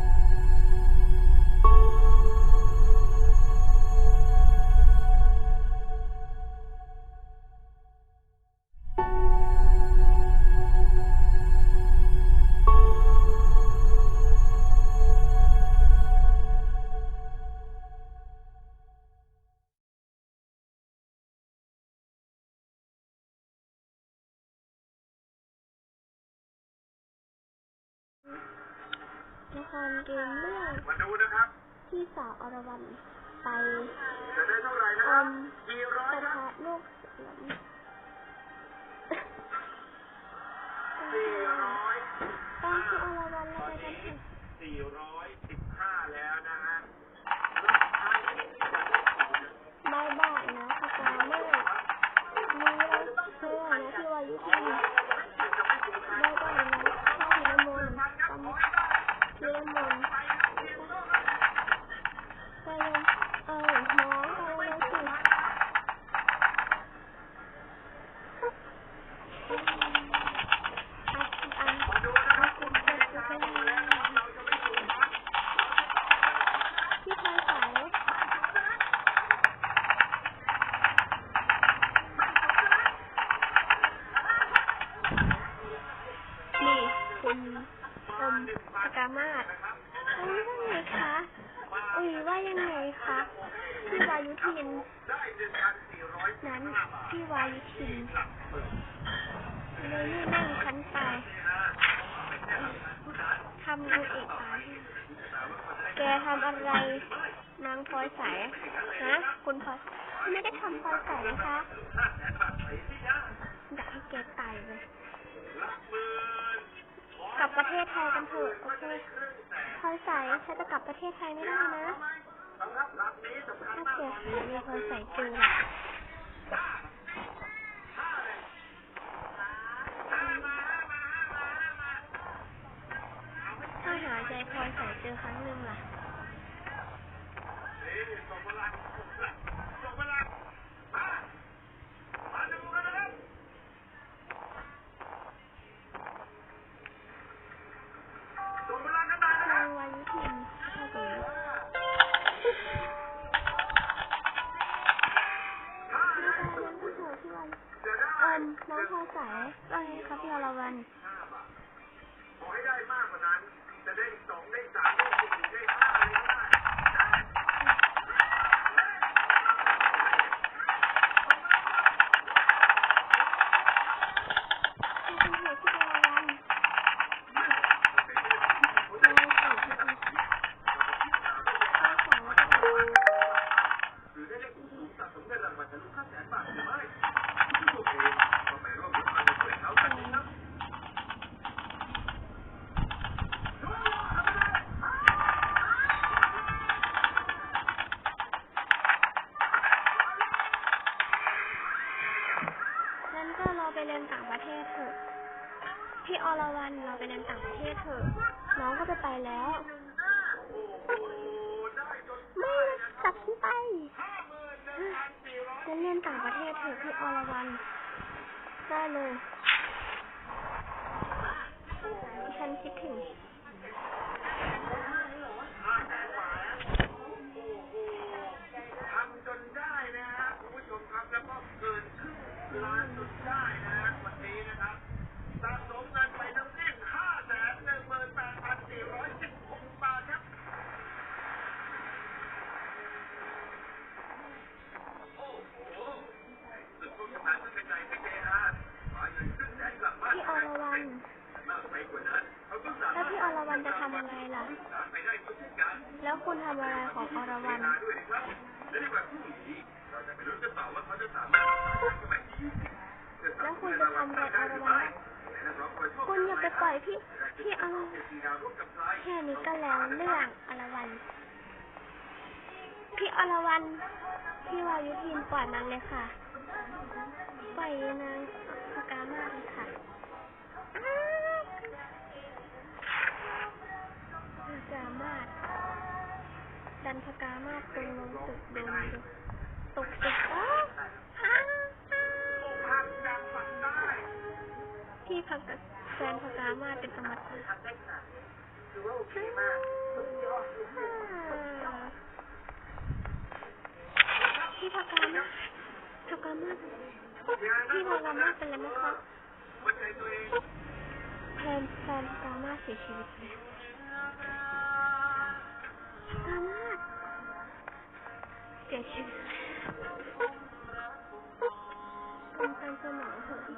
you ครเกมเรื่องมาดูนะครับที่สาวอรวรรณไปจะได้เท่าไหร่นะอครับมกี่ร้อยปะครับทะโลกสวนสี่ร้อยตอนที่อรวรรณเราไปกันเถอะสี่ร้อยสิบห้าแล้วนะฮะ บายบายนะพกาเมฆมีเราเธอนะที่วายุทินบายบายนะข้าพิรมนตำพิรมนไปเลยเออหมอไปเลยสิอัดอันอัดคุณเสร็จแล้วพี่พลอยสาย นี่ คุณอมปากามาศอันนี้ว่าไงคะอุ๋ยว่ายังไงคะพี่วายุทินนั้นั้นพี่วายุทินเลยนี่นั่งชั้นไปทำดูเอกไปแกทำอะไร นางพลอยใสฮะคุณพลอยไม่ได้ทำพลอยใสนะคะอยากให้แกตายเลย กลับประเทศไทยกันเถอะโอเคพลอยใสฉันจะกลับประเทศไทยไม่ได้นะถ้าเกิดมีพลอยใสเจอล่ะถ้าหาใจพลอยใสเจอครั้งหนึ่งล่ะ จะได้อมน้องพลอยใสว่าไงคะพี่อรวรรณขอให้ได้มากกว่านั้น จะได้สองได้สาม ยนต่างประเทศเถอะน้องก็จะไปแล้ว ไม่จับฉันไปจะเรียนต่างประเทศเถอะพี่อรวรรณได้เลย ฉันคิดถึง ทำจนได้นะฮะคุณผู้ชมครับแล้วก็เกินครึ่งล้านจนได้นะฮะวันนี้นะครับสะสมเงินไปทั้งสิ้นห้าแสนหนึ่งหมื่นแปดพันสี่ร้อยสิบหกบาทครับโอ้โหสุดทุกขนาดเป็นใจไม่เจอาขอเงินครึ่งแสนกลับบ้าน พี่อรวรรณ มากไปกว่านั้นเขาต้องสา แล้ว มารถ พี่อรวรรณจะทำอะไรล่ะ ไปได้ทุกการ แล้วคุณทำอะไรของอรวรรณ ด้วยนะครับและในวันพรุ่งนี้เราจะไปลุ้นกันต่อว่าเขาจะสามารถรักษาสมัยที่ยี่สิบ แล้วคุณจะทำอะไรอรวรรณคุณอย่าไปปล่อยพี่พี่อรวรรณแค่นี้ก็แล้วเรื่องอรวรรณพี่อรวรรณพี่วายุทินปล่อยมันเลยค่ะ ปล่อยนางพกามากเลยค่ะอ้าวพกามาดันพกามาตรงลงตึกโดนตกตึกอ้าวอ้าวอ้าวพี่พักแฟนพกามาเป็นสมรรถะถือว่าโอเคมากพี่พากามาพากามาพี่พากามาเป็นอะไรไหมคะแฟนแฟนพากามาเสียชีวิตไปแล้วพากามาเสียชีวิตกำลังสมองเถอะพี่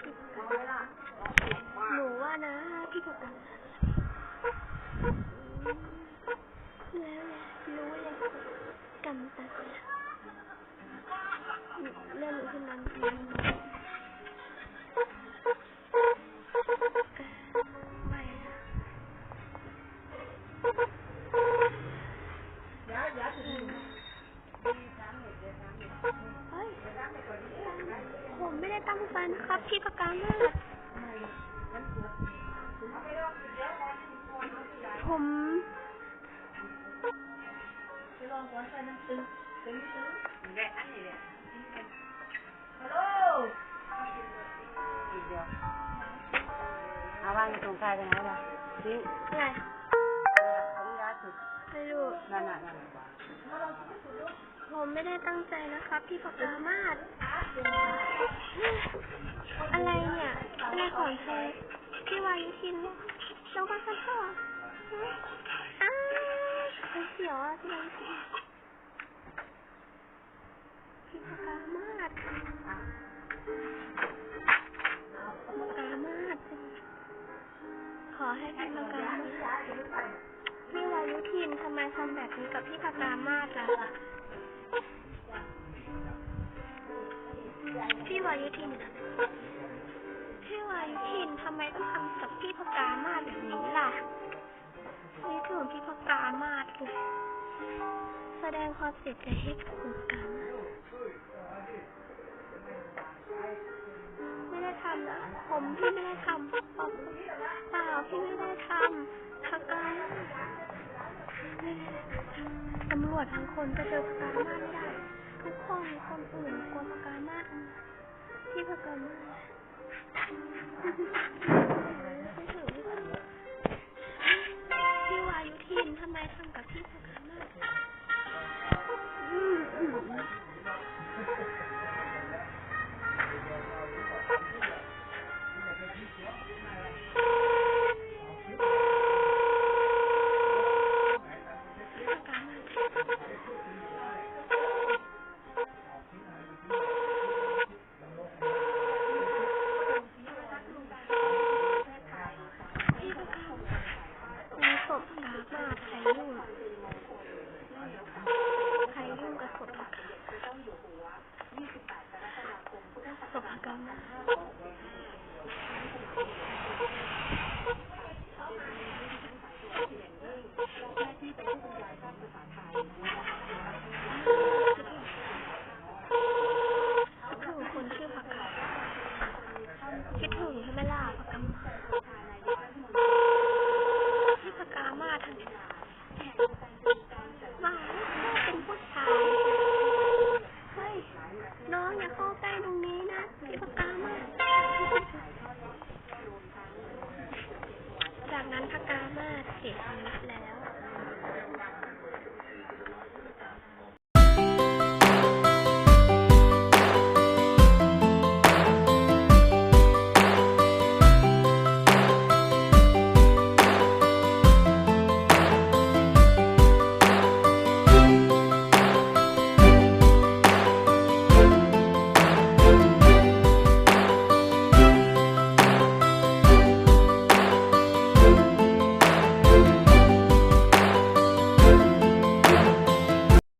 พี่พากา หนูว่านะพี่พากาแล้วรู้เลยกำตัดเรื่องที่นั้นนั้นไม่นะเฮ้ยผมไม่ได้ตั้งใจนะครับพี่ประการ เอาวางตรงกลางตรงนั้นนะทิ้งไรอันนี้ล่าสุดไม่รู้นั่นน่ะนั่นผมไม่ได้ตั้งใจนะครับพี่ปากามาศอะไรเนี่ยอะไรของเธอพี่วายุชินลงมาสักเถอะอ้า วเสียวอะพี่วายุชินพี่ปากามาศปากกามาศขอให้พี่ปากกามาศพี่วายุทินทำไมทำแบบนี้กับพี่ปากามาศล่ะพี่วายุทินพี่วายุทินทำไมต้องทำกับพี่พกามาศแบบนี้ แสดงความเสียใจให้กับคุณกามาศไม่ได้ทำนะผมพี่ไม่ได้ทำเปล่าเปล่าพี่ไม่ได้ทำพกามาศไม่ได้ทำตำรวจทั้งคนจะเจอพการมาศไม่ได้ทุกคนคนอื่นกลัวพกามาศทั้งนั้นพี่พกามาศพี่วายุทินทำไมทำกับพี่พกามาศ ศพกามาคิดถึงคนชื่อปากกาคิดถึงใช่ไหมล่ะปากกามา พี่ปากกามาทันว่าเป็นผู้ชาย เฮ้ย น้องอย่าเข้าใกล้ตรงนี้นะ พี่ปากกามา พกากกามาเสียชีวิตแล้ว